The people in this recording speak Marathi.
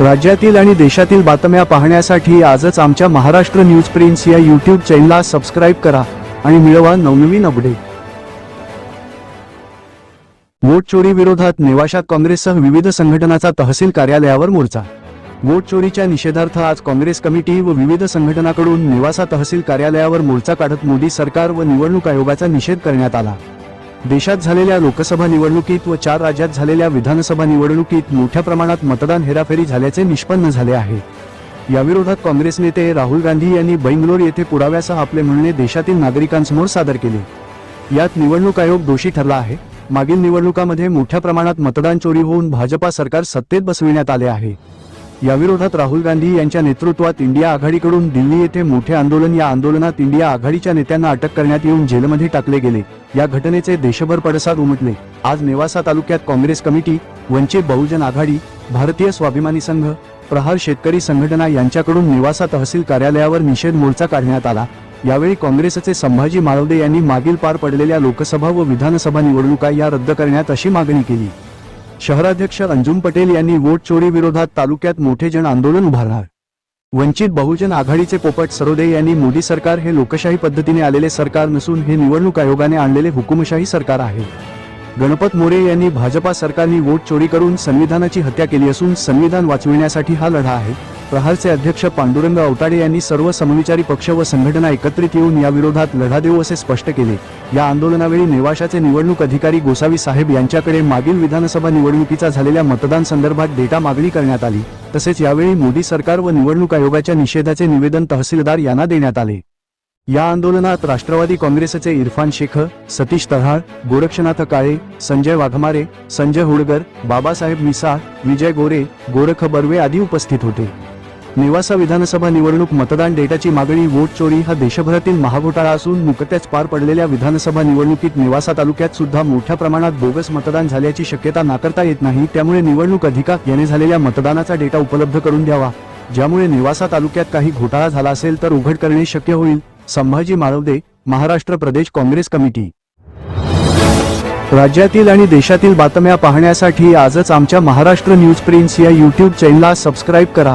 राज्यातील आणि देशातील बातम्या पाहण्यासाठी आजच आमच्या महाराष्ट्र न्यूज प्रिन्स या यूट्यूब चॅनलला सबस्क्राईब करा आणि मिळवा नवनवीन अपडेट वोट चोरी विरोधात नेवाशात काँग्रेससह विविध संघटनाचा तहसील कार्यालयावर मोर्चा. वोट चोरीच्या निषेधार्थ आज काँग्रेस कमिटी व विविध संघटनाकडून निवासा तहसील कार्यालयावर मोर्चा काढत मोदी सरकार व निवडणूक आयोगाचा निषेध करण्यात आला. देशात झालेल्या लोकसभा निवडणुकीत व चार राज्यात झालेल्या विधानसभा निवडणुकीत मोठ्या प्रमाणात मतदान हेराफेरी झाल्याचे निष्पन्न झाले आहे. याविरोधात काँग्रेस नेते राहुल गांधी यांनी बेंगलोर येथे पुराव्यासह आपले म्हणणे देशातील नागरिकांसमोर सादर केले. यात निवडणूक आयोग दोषी ठरला आहे. मागील निवडणुकामध्ये मोठ्या प्रमाणात मतदान चोरी होऊन भाजपा सरकार सत्तेत बसविण्यात आले आहे. याविरोधात राहुल गांधी यांच्या नेतृत्वात इंडिया आघाडीकडून दिल्ली येथे मोठे आंदोलन या आंदोलनात इंडिया आघाडीच्या नेत्यांना अटक करण्यात येऊन जेलमध्ये टाकले गेले. या घटनेचे देशभर पडसाद उमटले. आज नेवासा तालुक्यात काँग्रेस कमिटी वंचित बहुजन आघाडी भारतीय स्वाभिमानी संघ प्रहार शेतकरी संघटना यांच्याकडून निवासा तहसील कार्यालयावर निषेध मोर्चा काढण्यात आला. यावेळी काँग्रेसचे संभाजी माळवदे यांनी मागील पार पडलेल्या लोकसभा व विधानसभा निवडणुका या रद्द करण्यात अशी मागणी केली. शहराध्यक्ष अंजुम पटेल यांनी वोट चोरी विरोधात तालुक्यात मोठे जन आंदोलन उभारणार. वंचित बहुजन आघाडीचे पोपट सरोदे यांनी मोदी सरकार हे लोकशाही पद्धतीने आलेले सरकार नसून हे निवडणूक आयोगाने आणलेले हुकुमशाही सरकार आहे. गणपत मोरे यांनी भाजपा सरकारने वोट चोरी करून संविधानाची हत्या केली असून संविधान वाचविण्यासाठी हा लढा आहे. प्रहारचे अध्यक्ष पांडुरंग अवताडे यांनी सर्व समविचारी पक्ष व संघटना एकत्रित येऊन या विरोधात लढा देऊ असे स्पष्ट केले. या आंदोलनावेळी नेवाशाचे निवडणूक अधिकारी गोसावी साहेब यांच्याकडे मागील विधानसभा निवडणुकीचा झालेल्या मतदान संदर्भात डेटा मागणी करण्यात आली. तसेच यावेळी मोदी सरकार व निवडणूक आयोगाच्या निषेधाचे निवेदन तहसीलदार यांना देण्यात आले. या आंदोलनात राष्ट्रवादी काँग्रेसचे इरफान शेख सतीश तहाळ गोरक्षनाथ काळे संजय वाघमारे संजय हुडगर बाबासाहेब मिसाळ विजय गोरे गोरख बर्वे आदी उपस्थित होते. नेवासा विधानसभा निवडणूक मतदान डेटाची मागणी वोट चोरी हा देशभरातील महाघोटाळा असून नुकत्याच पार पडलेल्या विधानसभा निवडणुकीत नेवासा तालुक्यात सुद्धा मोठ्या प्रमाणात बोगस मतदान झाल्याची शक्यता नाकारता येत नाही. त्यामुळे निवडणूक अधिकार याने झालेल्या मतदानाचा डेटा उपलब्ध करून द्यावा. ज्यामुळे नेवासा तालुक्यात काही घोटाळा झाला असेल तर उघड करणे शक्य होईल. संभाजी माळवदे महाराष्ट्र प्रदेश काँग्रेस कमिटी. राज्यातील आणि देशातील बातम्या पाहण्यासाठी आजच आमच्या महाराष्ट्र न्यूज प्रिन्स या यूट्यूब चॅनलला सबस्क्राईब करा.